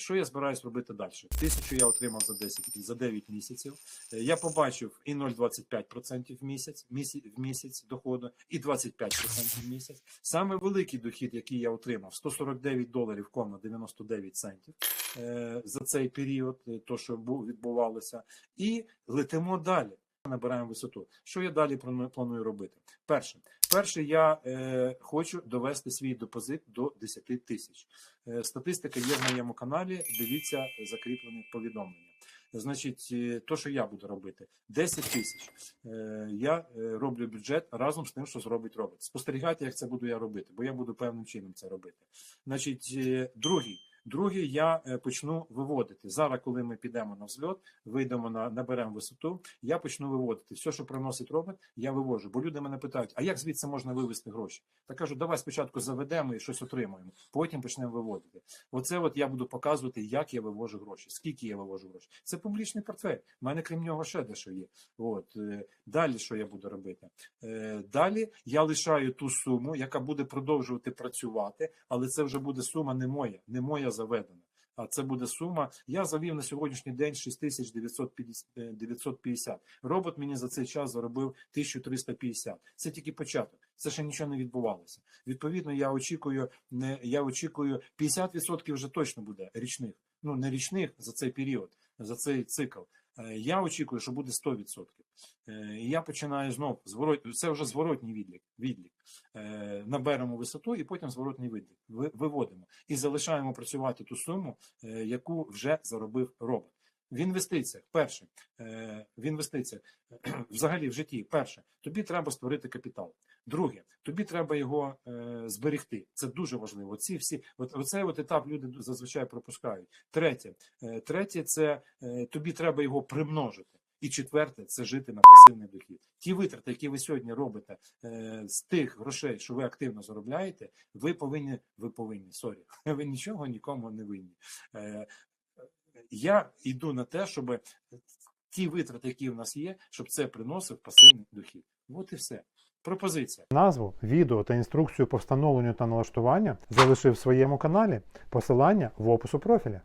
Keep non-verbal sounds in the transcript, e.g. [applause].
що я збираюсь робити далі? Тисячу я отримав за 10, за 9 місяців. Е, Я побачив і 0,25% в місяць, в місяць доходу, і 25% в місяць. Саме великий дохід, який я отримав, 149 доларів, кома 99 центів е, за цей період, е, то що відбувалося, і летимо далі. Набираємо висоту. Що я далі планую- робити? Перше, перше, я е, хочу довести свій депозит до 10 тисяч. Е, статистика є в моєму каналі. Дивіться закріплене повідомлення. Значить, е, то, що я буду робити, 10 тисяч. Е, я е, роблю бюджет разом з тим, що зробить робот. Спостерігайте, як це буду я робити, бо я буду певним чином це робити. Значить, другий. Другий я е, почну виводити. Зараз, коли ми підемо на взльот, вийдемо на наберемо висоту, я почну виводити. Все, що приносить робот, я вивожу. Бо люди мене питають, а як звідси можна вивести гроші? Та кажу, давай спочатку заведемо і щось отримаємо, потім почнемо виводити. Оце от я буду показувати, як я вивожу гроші, скільки я вивожу гроші. Це публічний портфель. У мене крім нього ще дещо є. От е, далі, що я буду робити? Е, Далі я лишаю ту суму, яка буде продовжувати працювати, але це вже буде сума не моя, не моя заведена. А це буде сума. Я завів на сьогоднішній день 6950. Робот мені за цей час заробив 1350. Це тільки початок. Це ще нічого не відбувалося. Відповідно, я очікую, я очікую 50% вже точно буде річних. Ну не річних за цей період, за цей цикл. Е, Я очікую, що буде 100%. Е, я починаю знов зворот. Це вже зворотній відлік. відлік. Е, Наберемо висоту і потім зворотній відлік. Виводимо і залишаємо працювати ту суму, яку вже заробив робот. В інвестиціях, перше, е, в інвестиціях, [clears throat] взагалі в житті, перше, тобі треба створити капітал. Друге, тобі треба його е, зберегти. Це дуже важливо. Ці всі, от оцей от етап люди зазвичай пропускають. Третє, е, третє, це е, тобі треба його примножити. І четверте це жити на пасивний дохід. Ті витрати, які ви сьогодні робите е, з тих грошей, що ви активно заробляєте, ви повинні, ви повинні, сорі, [laughs] ви нічого нікому не винні. Е, я йду на те, щоб ті витрати, які в нас є, щоб це приносив пасивний дохід. От і все. Пропозиція. Назву, відео та інструкцію по встановленню та налаштуванню залишив в своєму каналі. Посилання в опису профіля.